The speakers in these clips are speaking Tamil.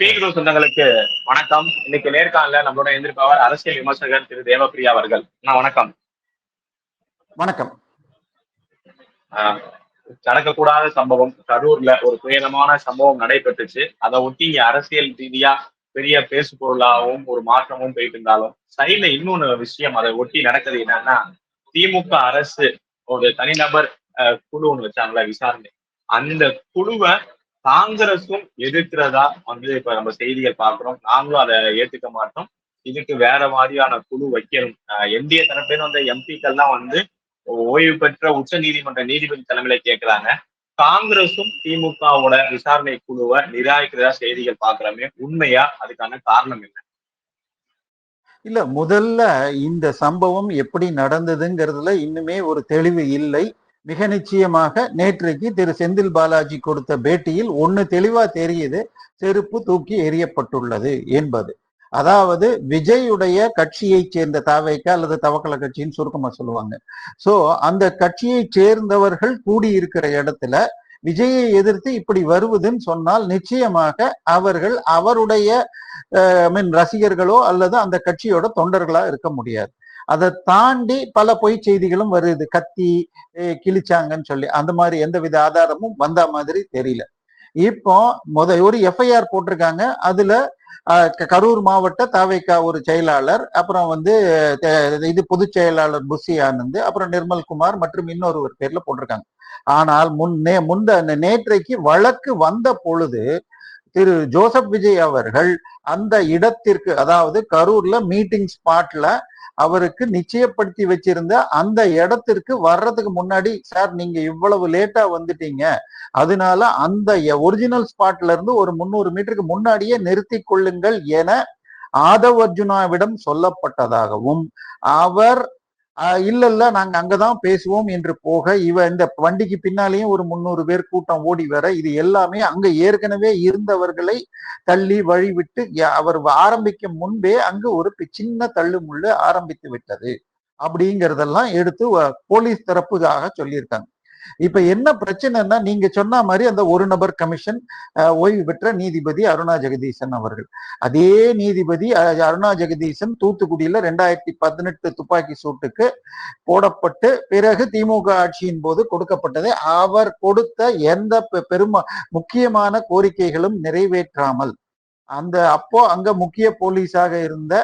பீக்ரோ சொந்தங்களுக்கு வணக்கம். இன்னைக்கு நேர்காணல நம்மளோட எதிர்ப்பவர் அரசியல் விமர்சகர் திரு தேவப்பிரியா அவர்கள். நான் வணக்கம். வணக்கம். நடக்கக்கூடாத சம்பவம் கரூர்ல ஒரு துயரமான சம்பவம் நடைபெற்றுச்சு. அதை ஒட்டி இங்க அரசியல் ரீதியா பெரிய பேசு பொருளாகவும் ஒரு மாற்றமும் போயிட்டு இருந்தாலும் சைட்ல இன்னொன்னு விஷயம் அதை ஒட்டி நடக்குது என்னன்னா திமுக அரசு ஒரு தனிநபர் குழு ஒண்ணு வச்சாங்களா விசாரணை. அந்த குழுவை காங்கிரஸும் எதிர்க்கிறதா வந்து இப்ப நம்ம செய்திகள் பார்க்கிறோம். நாங்களும் அதை ஏத்துக்க மாட்டோம். இதுக்கு வேற மாதிரியான குழு வைக்கணும். என்டிஏ தரப்பில் வந்த எம்பிக்கள்லாம் வந்து ஓய்வு பெற்ற உச்ச நீதிமன்ற நீதிபதி தலைமையில கேட்கிறாங்க காங்கிரசும் திமுகவோட விசாரணை குழுவை நிராகரிக்கிறதா செய்திகள் பாக்குறமே உண்மையா அதுக்கான காரணம் என்ன? இல்ல முதல்ல இந்த சம்பவம் எப்படி நடந்ததுங்கிறதுல இன்னுமே ஒரு தெளிவு இல்லை. மிக நிச்சயமாக நேற்றைக்கு திரு செந்தில் பாலாஜி கொடுத்த பேட்டியில் ஒண்ணு தெளிவா தெரியுது செருப்பு தூக்கி எறியப்பட்டுள்ளது என்பது. அதாவது விஜயுடைய கட்சியை சேர்ந்த தாவைக்கா அல்லது தவக்கல கட்சின்னு சுருக்கமா சொல்லுவாங்க. சோ அந்த கட்சியை சேர்ந்தவர்கள் கூடியிருக்கிற இடத்துல விஜயை எதிர்த்து இப்படி வருவதுன்னு சொன்னால் நிச்சயமாக அவர்கள் அவருடைய மீன் ரசிகர்களோ அல்லது அந்த கட்சியோட தொண்டர்களா இருக்க முடியாது. அதை தாண்டி பல பொய் செய்திகளும் வருது. கத்தி கிழிச்சாங்கன்னு சொல்லி. அந்த மாதிரி எந்தவித ஆதாரமும் வந்த மாதிரி தெரியல. இப்போ முத ஒரு எஃப்ஐஆர் போட்டிருக்காங்க. அதுல க- கரூர் மாவட்ட தாவைக்கா ஒரு செயலாளர் அப்புறம் வந்து இது பொதுச் செயலாளர் புஷி ஆனந்த் அப்புறம் நிர்மல்குமார் மற்றும் இன்னொருவர் பேர்ல போட்டிருக்காங்க. ஆனால் முன்னே முந்த நேற்றைக்கு வழக்கு வந்த பொழுது திரு ஜோசப் விஜய் அவர்கள் அந்த இடத்திற்கு அதாவது கரூர்ல மீட்டிங் ஸ்பாட்ல அவருக்கு நிச்சயப்படுத்தி வச்சிருந்த அந்த இடத்திற்கு வர்றதுக்கு முன்னாடி சார் நீங்க இவ்வளவு லேட்டா வந்துட்டீங்க. அதனால அந்த ஒரிஜினல் ஸ்பாட்ல இருந்து ஒரு முந்நூறு மீட்டருக்கு முன்னாடியே நிறுத்தி கொள்ளுங்கள் என ஆதவ் அர்ஜுனாவிடம் சொல்லப்பட்டதாகவும் அவர் இல்ல இல்ல நாங்க அங்கதான் பேசுவோம் என்று போக இவ இந்த வண்டிக்கு பின்னாலேயும் ஒரு முந்நூறு பேர் கூட்டம் ஓடி வர இது எல்லாமே அங்க ஏற்கனவே இருந்தவர்களை தள்ளி வழிவிட்டு அவர் ஆரம்பிக்கும் முன்பே அங்கு ஒரு சின்ன தள்ளுமுள்ளு ஆரம்பித்து விட்டது. அப்படிங்கறதெல்லாம் எடுத்து போலீஸ் தரப்புக்காக சொல்லியிருக்காங்க. இப்ப என்ன பிரச்சனைன்னா நீங்க சொன்ன மாதிரி அந்த ஒரு நபர் கமிஷன் ஓய்வு பெற்ற நீதிபதி அருணா ஜெகதீசன் அவர்கள். அதே நீதிபதி அருணா ஜெகதீசன் தூத்துக்குடியில ரெண்டாயிரத்தி பதினெட்டு துப்பாக்கி சூட்டுக்கு போடப்பட்டு பிறகு திமுக ஆட்சியின் போது கொடுக்கப்பட்டது அவர் கொடுத்த எந்த பெ- பெரும முக்கியமான கோரிக்கைகளும் நிறைவேற்றாமல் அந்த அப்போ அங்க முக்கிய போலீஸாக இருந்த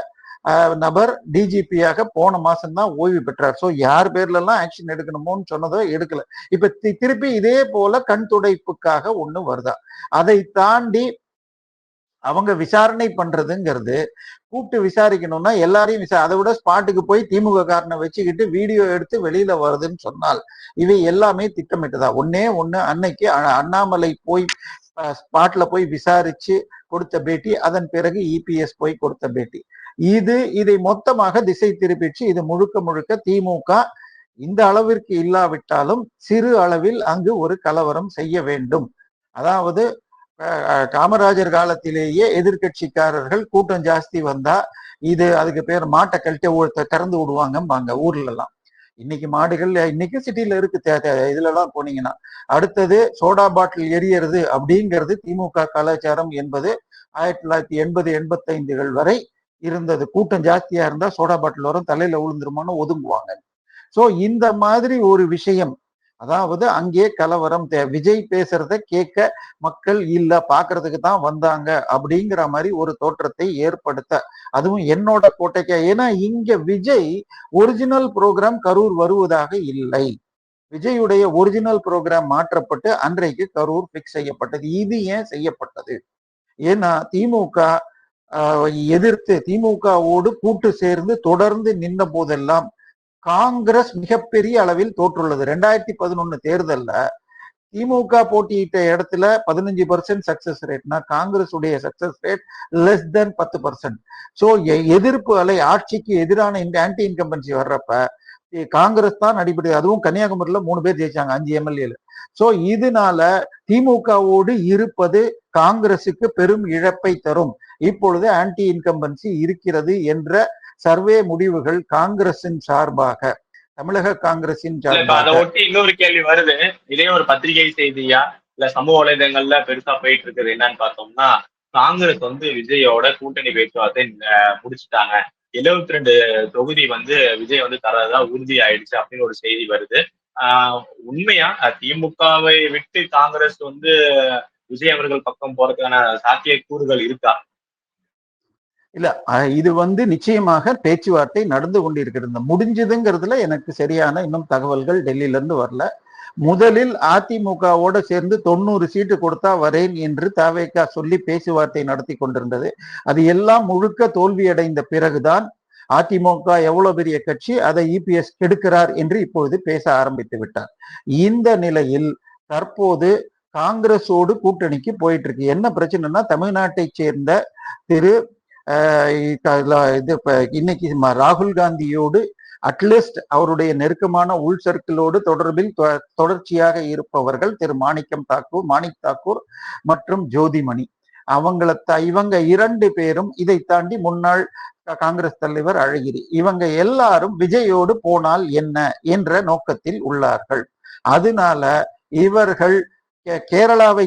நபர் டிஜிபியாக போன மாசம் தான் ஓய்வு பெற்றார். ஸோ யார் பேர்ல எல்லாம் ஆக்ஷன் எடுக்கணுமோன்னு சொன்னதோ எடுக்கல. இப்ப தி- திருப்பி இதே போல கண் துடைப்புக்காக ஒண்ணு வருதா? அதை தாண்டி அவங்க விசாரணை பண்றதுங்கிறது கூப்பிட்டு விசாரிக்கணும்னா எல்லாரையும் விசா அதை விட ஸ்பாட்டுக்கு போய் திமுக காரனை வச்சுக்கிட்டு வீடியோ எடுத்து வெளியில வருதுன்னு சொன்னால் இவை எல்லாமே திட்டமிட்டதா? ஒன்னே ஒண்ணு அன்னைக்கு அ- அண்ணாமலை போய் ஸ்பாட்ல போய் விசாரிச்சு கொடுத்த பேட்டி அதன் பிறகு இபிஎஸ் போய் கொடுத்த பேட்டி. இது இதை மொத்தமாக திசை திருப்பிச்சு இது முழுக்க முழுக்க திமுக இந்த அளவிற்கு இல்லாவிட்டாலும் சிறு அளவில் அங்கு ஒரு கலவரம் செய்ய வேண்டும். அதாவது காமராஜர் காலத்திலேயே எதிர்க்கட்சிக்காரர்கள் கூட்டம் ஜாஸ்தி வந்தா இது அதுக்கு பேர் மாட்டை கழட்டி ஊ- திறந்து விடுவாங்கம்பாங்க ஊர்ல எல்லாம் இன்னைக்கு மாடுகள் இன்னைக்கு சிட்டியில இருக்கு தே- இதுல எல்லாம் போனீங்கன்னா. அடுத்தது சோடா பாட்டில் எரியறது அப்படிங்கிறது திமுக கலாச்சாரம் என்பது ஆயிரத்தி தொள்ளாயிரத்தி எண்பது எண்பத்தைந்துகள் வரை இருந்தது. கூட்டம் ஜாஸ்தியா இருந்தா சோடா பாட்டில் வரும் தலையில விழுந்துருமான்னு ஒதுங்குவாங்க. சோ இந்த மாதிரி ஒரு விஷயம் அதாவது அங்கே கலவரம் தே- விஜய் பேசுறத கேட்க மக்கள் இல்ல பாக்குறதுக்கு தான் வந்தாங்க அப்படிங்கிற மாதிரி ஒரு தோற்றத்தை ஏற்படுத்த அதுவும் என்னோட கோட்டைக்கு. ஏன்னா இங்க விஜய் ஒரிஜினல் ப்ரோக்ராம் கரூர் வருவதாக இல்லை. விஜயுடைய ஒரிஜினல் ப்ரோக்ராம் மாற்றப்பட்டு அன்றைக்கு கரூர் பிக்ஸ் செய்யப்பட்டது. இது ஏன் செய்யப்பட்டது? ஏன்னா திமுக எதிர்த்து திமுகவோடு கூட்டு சேர்ந்து தொடர்ந்து நின்ற போதெல்லாம் காங்கிரஸ் மிகப்பெரிய அளவில் தோற்றுள்ளது. ரெண்டாயிரத்தி பதினொன்னு தேர்தல்ல திமுக போட்டியிட்ட இடத்துல பதினஞ்சு பர்சன்ட் சக்சஸ் ரேட்னா காங்கிரஸ் உடைய சக்சஸ் ரேட் லெஸ் தென் பத்து பர்சன்ட் ஸோ எதிர்ப்பு அலை ஆட்சிக்கு எதிரான இந்த ஆன்டி இன்கம்பன்சி வர்றப்ப காங்கிரஸ் தான் அடிப்படை அதுவும் கன்னியாகுமரியில மூணு பேர் ஜெயிச்சாங்க அஞ்சு எம்எல்ஏல. சோ இதனால திமுகவோடு இருப்பது காங்கிரசுக்கு பெரும் இழப்பை தரும். இப்பொழுது ஆன்டி இன்கம்பன்சி இருக்கிறது என்ற சர்வே முடிவுகள் காங்கிரசின் சார்பாக. தமிழக காங்கிரசின் சார்பாக. ஒட்டி இன்னொரு கேள்வி வருது. இதே ஒரு பத்திரிகை செய்தியா? இல்ல சமூக வலைதளங்கள்ல பெருசா போயிட்டு இருக்குது என்னன்னு பார்த்தோம்னா காங்கிரஸ் வந்து விஜயோட கூட்டணி பேச்சுவார்த்தை முடிச்சுட்டாங்க. எழுபத்தி ரெண்டு தொகுதி வந்து விஜய் வந்து தரதா உறுதி ஆயிடுச்சு அப்படின்னு ஒரு செய்தி வருது. ஆஹ் உண்மையா திமுகவை விட்டு காங்கிரஸ் வந்து விஜய் அவர்கள் பக்கம் போறதுக்கான சாத்திய கூறுகள் இருக்கா? இல்ல இது வந்து நிச்சயமாக பேச்சுவார்த்தை நடந்து கொண்டிருக்கிறது. இந்த முடிஞ்சதுங்கிறதுல எனக்கு சரியான இன்னும் தகவல்கள் டெல்லியில இருந்து வரல. முதலில் அதிமுகவோட சேர்ந்து தொண்ணூறு சீட்டு கொடுத்தா வரேன் என்று தாவேக்கா சொல்லி பேச்சுவார்த்தை நடத்தி கொண்டிருந்தது. அது எல்லாம் முழுக்க தோல்வியடைந்த பிறகுதான் அதிமுக எவ்வளவு பெரிய கட்சி அதை இபிஎஸ் கெடுக்கிறார் என்று இப்பொழுது பேச ஆரம்பித்து விட்டார். இந்த நிலையில் தற்போது காங்கிரஸோடு கூட்டணிக்கு போயிட்டு இருக்கு என்ன பிரச்சனைனா தமிழ்நாட்டை சேர்ந்த திரு இது இன்னைக்கு ராகுல் காந்தியோடு அட்லீஸ்ட் அவருடைய நெருக்கமான உள் சர்க்கிளோடு தொடர்பில் தொ- தொடர்ச்சியாக இருப்பவர்கள் திரு மாணிக்கம் தாக்கூர் மாணிக் தாக்கூர் மற்றும் ஜோதிமணி. அவங்கள இவங்க இரண்டு பேரும் இதை தாண்டி முன்னாள் காங்கிரஸ் தலைவர் அழகிரி. இவங்க எல்லாரும் விஜயோடு போனால் என்ன என்ற நோக்கத்தில் உள்ளார்கள். அதனால இவர்கள் கே-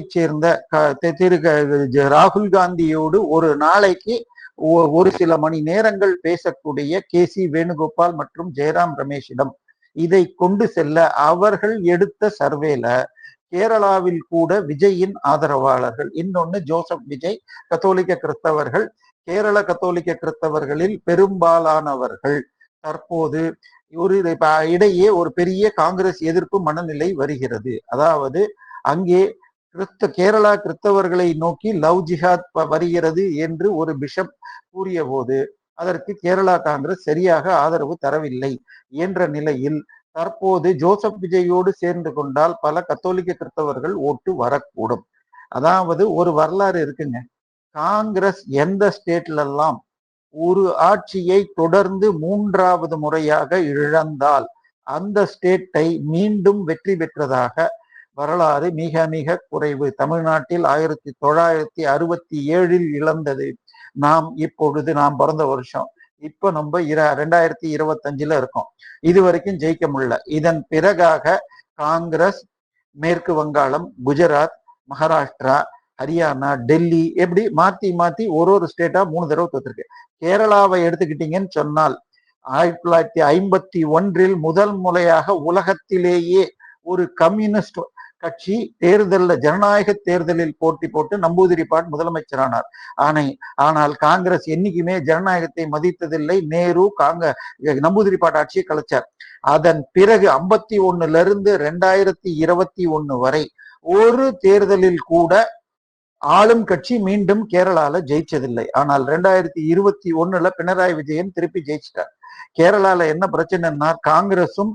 சேர்ந்த க- திரு ஜ- ராகுல் காந்தியோடு ஒரு நாளைக்கு ஒரு சில மணி நேரங்கள் பேசக்கூடிய கே சி வேணுகோபால் மற்றும் ஜெயராம் ரமேஷிடம் இதை கொண்டு செல்ல அவர்கள் எடுத்த சர்வேல கேரளாவில் கூட விஜயின் ஆதரவாளர்கள். இன்னொன்னு ஜோசப் விஜய் கத்தோலிக்க கிறிஸ்தவர்கள். கேரள கத்தோலிக்க கிறிஸ்தவர்களில் பெரும்பாலானவர்கள் தற்போது ஒரு இடையே ஒரு பெரிய காங்கிரஸ் எதிர்ப்பு மனநிலை வருகிறது. அதாவது அங்கே கிறிஸ்த கேரளா கிறிஸ்தவர்களை நோக்கி லவ் ஜிஹாத் வருகிறது என்று ஒரு பிஷப் கூறிய போது அதற்கு கேரளா காங்கிரஸ் சரியாக ஆதரவு தரவில்லை என்ற நிலையில் தற்போது ஜோசப் விஜயோடு சேர்ந்து கொண்டால் பல கத்தோலிக்க கிறிஸ்தவர்கள் ஓட்டு வரக்கூடும். அதாவது ஒரு வரலாறு இருக்குங்க. காங்கிரஸ் எந்த ஸ்டேட்ல எல்லாம் ஒரு ஆட்சியை தொடர்ந்து மூன்றாவது முறையாக இழந்தால் அந்த ஸ்டேட்டை மீண்டும் வெற்றி பெற்றதாக வரலாறு மிக மிக குறைவு. தமிழ்நாட்டில் ஆயிரத்தி தொள்ளாயிரத்தி அறுபத்தி ஏழில் இழந்தது நாம் இப்பொழுது நாம் பிறந்த வருஷம். இப்ப நம்ம இர ரெண்டாயிரத்தி இருபத்தஞ்சுல இருக்கோம். இது வரைக்கும் ஜெயிக்க முடியல. இதன் பிறகாக காங்கிரஸ் மேற்கு வங்காளம் குஜராத் மகாராஷ்டிரா ஹரியானா டெல்லி எப்படி மாத்தி மாத்தி ஒரு ஒரு ஸ்டேட்டா மூணு தடவை தோத்துருக்கு. கேரளாவை எடுத்துக்கிட்டீங்கன்னு சொன்னால் ஆயிரத்தி தொள்ளாயிரத்தி ஐம்பத்தி ஒன்றில் முதல் முறையாக உலகத்திலேயே ஒரு கம்யூனிஸ்ட் கட்சி தேர்தல்ல ஜனநாயக தேர்தலில் போட்டி போட்டு நம்பூதிரிப்பாட் முதலமைச்சரானார். ஆனை ஆனால் காங்கிரஸ் என்னைக்குமே ஜனநாயகத்தை மதித்ததில்லை. நேரு காங்க நம்பூதிரிப்பாட் ஆட்சியை கலைச்சார். அதன் பிறகு ஐம்பத்தி ஒண்ணுல இருந்து ரெண்டாயிரத்தி இருபத்தி ஒண்ணு வரை ஒரு தேர்தலில் கூட ஆளும் கட்சி மீண்டும் கேரளால ஜெயிச்சதில்லை. ஆனால் ரெண்டாயிரத்தி இருபத்தி ஒண்ணுல பினராயி விஜயன் திருப்பி ஜெயிச்சிட்டார். கேரளால என்ன பிரச்சனைன்னா காங்கிரஸும்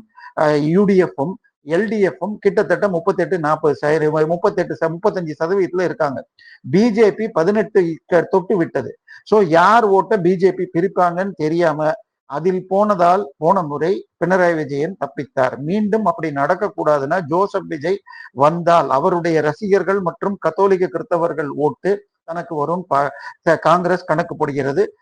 யூடிஎஃப்பும் எல்டிஎஃப்பும் கிட்டத்தட்ட முப்பத்தெட்டு நாற்பது சதவீதம் முப்பத்தெட்டு முப்பத்தஞ்சு சதவீதத்துல இருக்காங்க. பிஜேபி பதினெட்டு தொட்டு விட்டது. ஸோ யார் ஓட்ட பிஜேபி பிரிப்பாங்கன்னு தெரியாம அதில் போனதால் போன முறை பினராயி விஜயன் தப்பித்தார். மீண்டும் அப்படி நடக்கக்கூடாதுன்னா ஜோசப் விஜய் வந்தால் அவருடைய ரசிகர்கள் மற்றும் கத்தோலிக்க கிறிஸ்தவர்கள் ஓட்டு தனக்கு வரும். ப- காங்கிரஸ் கணக்கு போடுகிறது.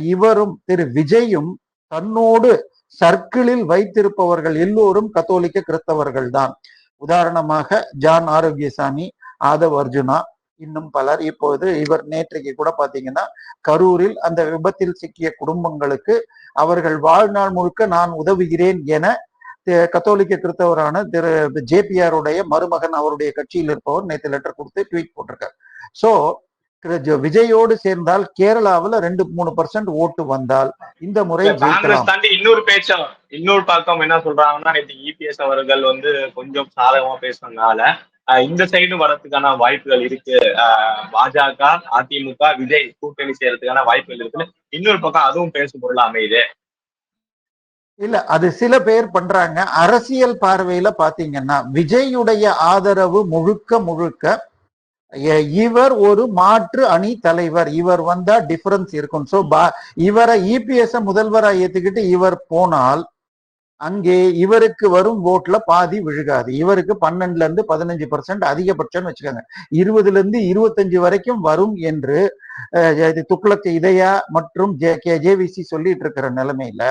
இவரும் திரு விஜயும் தன்னோடு சர்க்கிளில் வைத்திருப்பவர்கள் எல்லோரும் கத்தோலிக்க கிறிஸ்தவர்கள் தான் உதாரணமாக ஜான் ஆரோக்கியசாமி ஆதவ் அர்ஜுனா இன்னும் பலர். இப்போது இவர் நேற்றைக்கு கூட பாத்தீங்கன்னா கரூரில் அந்த விபத்தில் சிக்கிய குடும்பங்களுக்கு அவர்கள் வாழ்நாள் முழுக்க நான் உதவுகிறேன் என கத்தோலிக்க கிறிஸ்தவரான திரு ஜேபிஆர் உடைய மருமகன் அவருடைய கட்சியில் இருப்பவர் நேற்று லெட்டர் கொடுத்து ட்வீட் போட்டிருக்கார். சோ விஜயோடு சேர்ந்தால் கேரளாவுல ரெண்டு மூணு பர்சன்ட் ஓட்டு வந்தால் இந்த முறை ஜெயிக்கலாம். இன்னொரு பேச்சம் இன்னொரு பக்கம் என்ன சொல்றாங்கன்னா நேற்று இபிஎஸ் அவர்கள் வந்து கொஞ்சம் சாதகமா பேசுனதுனால இந்த சைடு வரதுக்கான வாய்ப்புகள் இருக்கு. ஆஹ் பாஜக அதிமுக விஜய் கூட்டணி செய்யறதுக்கான வாய்ப்புகள் இருக்குன்னு இன்னொரு பக்கம் அதுவும் பேசும் பொருள் அமையுது. இல்ல அது சில பேர் பண்றாங்க. அரசியல் பார்வையில பாத்தீங்கன்னா விஜயுடைய ஆதரவு முழுக்க முழுக்க இவர் ஒரு மாற்று அணி தலைவர். இவர் வந்தா டிஃபரன்ஸ் இருக்கும். சோ இவரை இபிஎஸ் முதல்வரா ஏத்துக்கிட்டு இவர் போனால் அங்கே இவருக்கு வரும் ஓட்ல பாதி விழுகாது. இவருக்கு பன்னெண்டுல இருந்து பதினஞ்சு பர்சன்ட் அதிகபட்சம்னு வச்சுக்கோங்க. இருபதுல இருந்து இருபத்தஞ்சு வரைக்கும் வரும் என்று இது துக்ளக் இதயா மற்றும் ஜே கே ஜேவிசி சொல்லிட்டு இருக்கிற நிலைமையில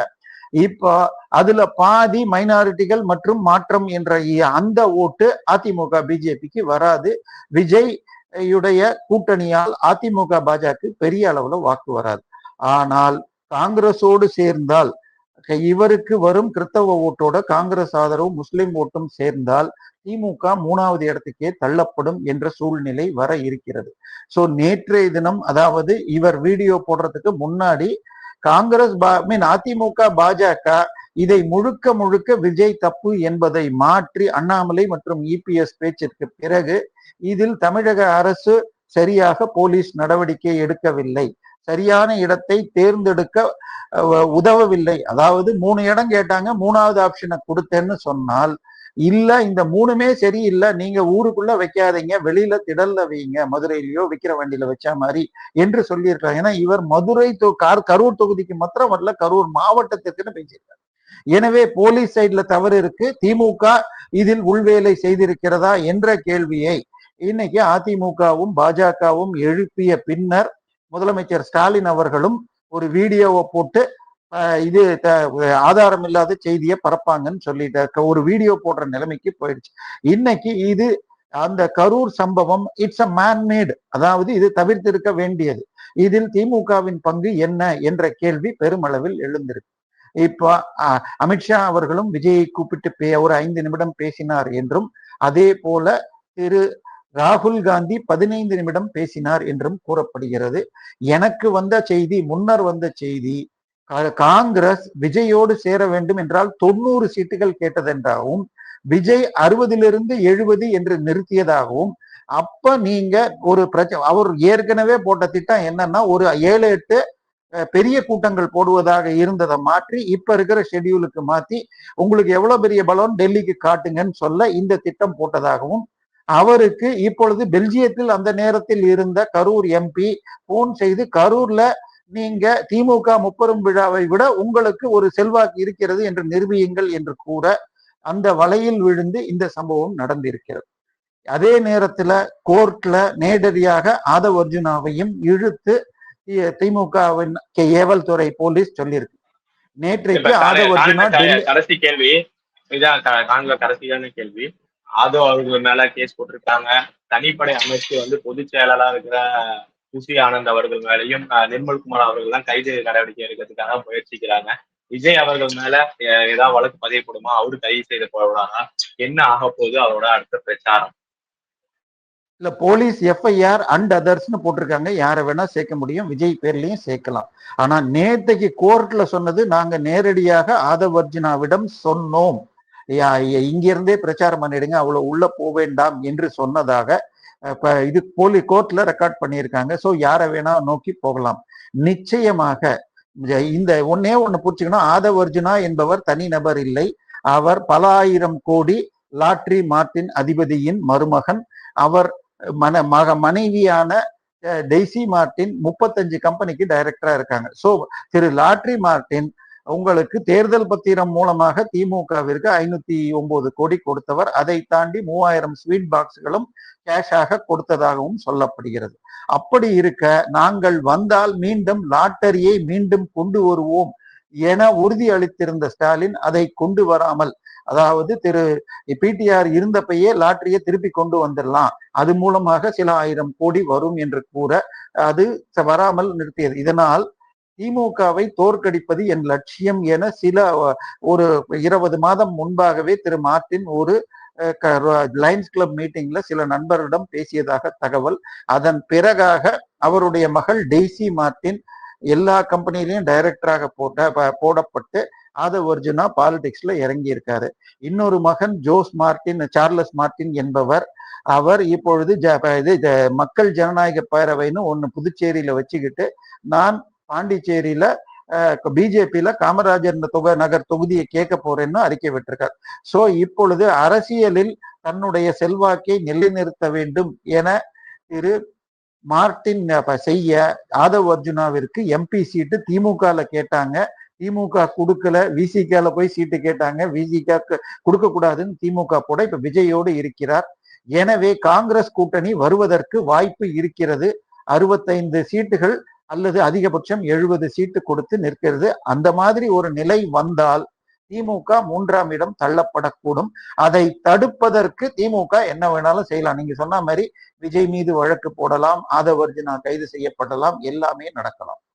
இப்போ அதுல பாதி மைனாரிட்டிகள் மற்றும் மாற்றம் என்ற அந்த ஓட்டு அதிமுக பிஜேபிக்கு வராது. விஜய் யுடைய கூட்டணியால் அதிமுக பாஜக பெரிய அளவுல வாக்கு வராது. ஆனால் காங்கிரஸோடு சேர்ந்தால் இவருக்கு வரும் கிறிஸ்தவ ஓட்டோட காங்கிரஸ் ஆதரவு முஸ்லிம் ஓட்டும் சேர்ந்தால் திமுக மூணாவது இடத்துக்கே தள்ளப்படும் என்ற சூழ்நிலை வர இருக்கிறது. சோ நேற்றைய தினம் அதாவது இவர் வீடியோ போடுறதுக்கு முன்னாடி காங்கிரஸ் மீன் அதிமுக பாஜக இதை முழுக்க முழுக்க விஜய் தப்பு என்பதை மாற்றி அண்ணாமலை மற்றும் இபிஎஸ் பேச்சிற்கு பிறகு இதில் தமிழக அரசு சரியாக போலீஸ் நடவடிக்கை எடுக்கவில்லை. சரியான இடத்தை தேர்ந்தெடுக்க உதவவில்லை. அதாவது மூணு இடம் கேட்டாங்க மூணாவது ஆப்ஷனை கொடுத்தேன்னு சொன்னால் இல்ல இந்த மூணுமே சரியில்லை நீங்க ஊருக்குள்ள வைக்காதீங்க. வெளியில திடல்ல வைங்க. மதுரையிலயோ விக்கிற வண்டியில வச்ச மாதிரி என்று சொல்லியிருக்காங்க ஏன்னா இவர் மதுரை தொ- கார் கரூர் தொகுதிக்கு மாத்திரம் வரல. கரூர் மாவட்டத்திற்குன்னு பேசியிருக்காரு. எனவே போலீஸ் சைட்ல தவறு இருக்கு. திமுக இதில் உள்வேலை செய்திருக்கிறதா என்ற கேள்வியை இன்னைக்கு அதிமுகவும் பாஜகவும் எழுப்பிய பின்னர் முதலமைச்சர் ஸ்டாலின் அவர்களும் ஒரு வீடியோவை போட்டு இது த- ஆதாரம் இல்லாத செய்தியை பரப்பாங்கன்னு சொல்லிட்டு ஒரு வீடியோ போடுற நிலைமைக்கு போயிடுச்சு. இன்னைக்கு இது அந்த கரூர் சம்பவம் இட்ஸ் அ மேன்மேடு அதாவது இது தவிர்த்திருக்க வேண்டியது. இதில் திமுகவின் பங்கு என்ன என்ற கேள்வி பெருமளவில் எழுந்திருக்கு. இப்போ அமித்ஷா அவர்களும் விஜயை கூப்பிட்டு பே ஒரு ஐந்து நிமிடம் பேசினார் என்றும் அதே போல திரு ராகுல் காந்தி பதினைந்து நிமிடம் பேசினார் என்றும் கூறப்படுகிறது. எனக்கு வந்த செய்தி முன்னர் வந்த செய்தி காங்கிரஸ் விஜயோடு சேர வேண்டும் என்றால் தொண்ணூறு சீட்டுகள் கேட்டதென்றாகவும் விஜய் அறுபதிலிருந்து எழுபது என்று நிறுத்தியதாகவும் அப்ப நீங்க ஒரு பிரச்சனை அவர் ஏற்கனவே போட்ட திட்டம் என்னன்னா ஒரு ஏழு எட்டு பெரிய கூட்டங்கள் போடுவதாக இருந்ததை மாற்றி இப்ப இருக்கிற ஷெட்யூலுக்கு மாத்தி உங்களுக்கு எவ்வளவு பெரிய பலம் டெல்லிக்கு காட்டுங்கன்னு சொல்ல இந்த திட்டம் போட்டதாகவும் அவருக்கு இப்பொழுது பெல்ஜியத்தில் அந்த நேரத்தில் இருந்த கரூர் எம்பி போன் செய்து கரூர்ல நீங்க திமுக முப்பெரும் விழாவை விட உங்களுக்கு ஒரு செல்வாக்கு இருக்கிறது என்று நிரூபியுங்கள் என்று கூற அந்த வலையில் விழுந்து இந்த சம்பவம் நடந்திருக்கிறது. அதே நேரத்துல கோர்ட்ல நேரடியாக ஆதவ் அர்ஜுனாவையும் இழுத்து திமுகவின் ஏவல் துறை போலீஸ் சொல்லியிருக்கு நேற்றைக்கு ஆதவ் அர்ஜுனா கடைசி கேள்வி. இதான் கடைசியான கேள்வி. ஆதோ அவர்கள் மேல கேஸ் போட்டிருக்காங்க. தனிப்படை அமைச்சு வந்து பொதுச் செயலாளரா இருக்கிற குசி ஆனந்த் அவர்கள் மேலையும் நிர்மல்குமார் அவர்கள் தான் கைது நடவடிக்கை எடுக்கிறதுக்காக முயற்சிக்கிறாங்க. விஜய் அவர்கள் மேல ஏதாவது வழக்கு பதியப்படுமா அவரு கைது செய்து போடுறாங்க என்ன ஆக போகுது அவரோட அடுத்த பிரச்சாரம்? இல்ல போலீஸ் எஃப்ஐஆர் அண்ட் அதர்ஸ்னு போட்டிருக்காங்க. யாரை வேணா சேர்க்க முடியும். விஜய் பேர்லயும் சேர்க்கலாம். ஆனா நேத்தைக்கு கோர்ட்ல சொன்னது நாங்க நேரடியாக ஆதவ் அர்ஜுனாவிடம் சொன்னோம். யா- இங்கிருந்தே பிரச்சாரம் பண்ணிடுங்க. அவ்வளவு உள்ள போக வேண்டாம் என்று சொன்னதாக இப்போ இது போலி கோர்ட்ல ரெக்கார்ட் பண்ணியிருக்காங்க. ஸோ யாரை வேணா நோக்கி போகலாம். நிச்சயமாக இந்த- இந்த ஒன்னே ஒன்று புரிச்சுக்கணும் ஆதவ் அர்ஜுனா என்பவர் தனிநபர் இல்லை. அவர் பல ஆயிரம் கோடி லாட்ரி மார்ட்டின் அதிபதியின் மருமகன். அவர் மன மக மனைவியான டெய்சி மார்ட்டின் முப்பத்தஞ்சு கம்பெனிக்கு டைரக்டரா இருக்காங்க. ஸோ திரு லாட்ரி மார்ட்டின் உங்களுக்கு தேர்தல் பத்திரம் மூலமாக திமுகவிற்கு ஐநூத்தி ஒன்பது கோடி கொடுத்தவர். அதை தாண்டி மூவாயிரம் ஸ்வீட் பாக்ஸ்களும் கேஷாக கொடுத்ததாகவும் சொல்லப்படுகிறது. அப்படி இருக்க நாங்கள் வந்தால் மீண்டும் லாட்டரியை மீண்டும் கொண்டு வருவோம் என உறுதி அளித்திருந்த ஸ்டாலின் அதை கொண்டு வராமல் அதாவது திரு பிடிஆர் இருந்தப்பயே லாட்டரியை திருப்பி கொண்டு வந்துடலாம். அது மூலமாக சில ஆயிரம் கோடி வரும் என்று கூற அது வராமல் நிறுத்தியது. இதனால் திமுகவை தோற்கடிப்பது என் லட்சியம் என சில ஒரு இருபது மாதம் முன்பாகவே திரு மார்ட்டின் ஒரு லயன்ஸ் கிளப் மீட்டிங்ல சில நண்பரிடம் பேசியதாக தகவல். அதன் பிறகாக அவருடைய மகள் டெய்சி மார்ட்டின் எல்லா கம்பெனிலையும் டைரக்டராக போட்ட போடப்பட்டு ஆதவ் அர்ஜுனா பாலிடிக்ஸ்ல இறங்கி இருக்காரு இன்னொரு மகன் ஜோஸ் மார்ட்டின் சார்லஸ் மார்ட்டின் என்பவர் அவர் இப்பொழுது ஜ- இது மக்கள் ஜனநாயக பேரவைன்னு ஒன்று புதுச்சேரியில வச்சுக்கிட்டு நான் பாண்டிச்சேரியில பிஜேபியில காமராஜர் தொகை நகர் தொகுதியை கேட்க போறேன்னு அறிக்கை விட்டிருக்கார். சோ இப்பொழுது அரசியலில் தன்னுடைய செல்வாக்கை நிலைநிறுத்த வேண்டும் என திரு மார்ட்டின் செய்ய ஆதவ் அர்ஜுனாவிற்கு எம்பி சீட்டு திமுகல கேட்டாங்க. திமுக கொடுக்கல விசிகால போய் சீட்டு கேட்டாங்க. விசிகா கொடுக்க கூடாதுன்னு திமுக கூட இப்ப விஜயோடு இருக்கிறார். எனவே காங்கிரஸ் கூட்டணி வருவதற்கு வாய்ப்பு இருக்கிறது. அறுபத்தைந்து சீட்டுகள் அல்லது அதிகபட்சம் எழுபது சீட்டு கொடுத்து நிற்கிறது. அந்த மாதிரி ஒரு நிலை வந்தால் திமுக மூன்றாம் இடம் தள்ளப்படக்கூடும். அதை தடுப்பதற்கு திமுக என்ன வேணாலும் செய்யலாம். நீங்க சொன்ன மாதிரி விஜய் மீது வழக்கு போடலாம் ஆதவர்ஜினா கைது செய்யப்படலாம் எல்லாமே நடக்கலாம்.